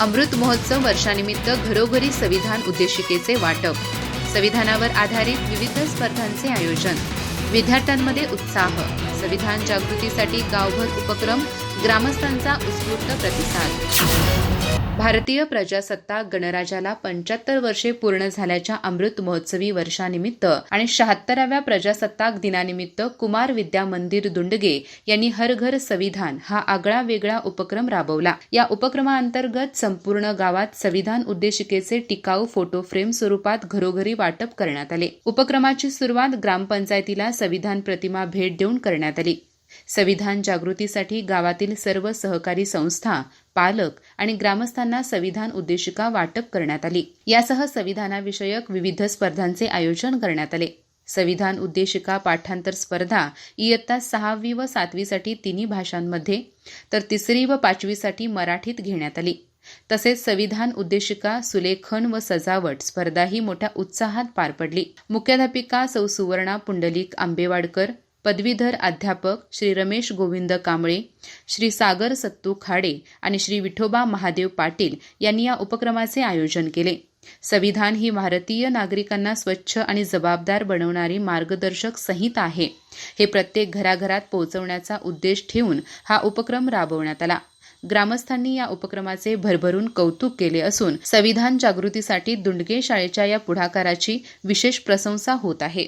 अमृत महोत्सव वर्षानिमित्त घरोघरी संविधान उद्देशिकेचे वाटप. संविधानावर आधारित विविध स्पर्धांचे आयोजन. विद्यार्थ्यांमध्ये उत्साह. संविधान जागृतीसाठी गावभर उपक्रम ग्रामस्थांचा उत्स्फूर्त प्रतिसाद. भारतीय प्रजासत्ताक गणराज्याला पंच्याहत्तर वर्षे पूर्ण झाल्याच्या अमृत महोत्सवी वर्षानिमित्त आणि शहात्तराव्या प्रजासत्ताक दिनानिमित्त कुमार विद्या मंदिर दुंडगे यांनी हर घर संविधान हा आगळा वेगळा उपक्रम राबवला. या उपक्रमाअंतर्गत संपूर्ण गावात संविधान उद्देशिकेचे टिकाऊ फोटो फ्रेम स्वरूपात घरोघरी वाटप करण्यात आले. उपक्रमाची सुरुवात ग्रामपंचायतीला संविधान प्रतिमा भेट देऊन करण्यात आली. संविधान जागृतीसाठी गावातील सर्व सहकारी संस्था पालक आणि ग्रामस्थांना संविधान उद्देशिका वाटप करण्यात आली. यासह संविधानाविषयक विविध स्पर्धांचे आयोजन करण्यात आले. संविधान उद्देशिका पाठांतर स्पर्धा इयत्ता सहावी व सातवीसाठी तिन्ही भाषांमध्ये तर तिसरी व पाचवीसाठी मराठीत घेण्यात आली. तसेच संविधान उद्देशिका सुलेखन व सजावट स्पर्धाही मोठ्या उत्साहात पार पडली. मुख्याध्यापिका सौ सुवर्णा पुंडलिक आंबेवाडकर पदवीधर अध्यापक श्री रमेश गोविंद कांबळे श्री सागर सत्तू खाडे आणि श्री विठोबा महादेव पाटील यांनी या उपक्रमाचे आयोजन केले. संविधान ही भारतीय नागरिकांना स्वच्छ आणि जबाबदार बनवणारी मार्गदर्शक संहिता आहे. हे प्रत्येक घराघरात पोहोचवण्याचा उद्देश ठेवून हा उपक्रम राबवण्यात आला. ग्रामस्थांनी या उपक्रमाचे भरभरून कौतुक केले असून संविधान जागृतीसाठी दुंडगे शाळेच्या या पुढाकाराची विशेष प्रशंसा होत आहे.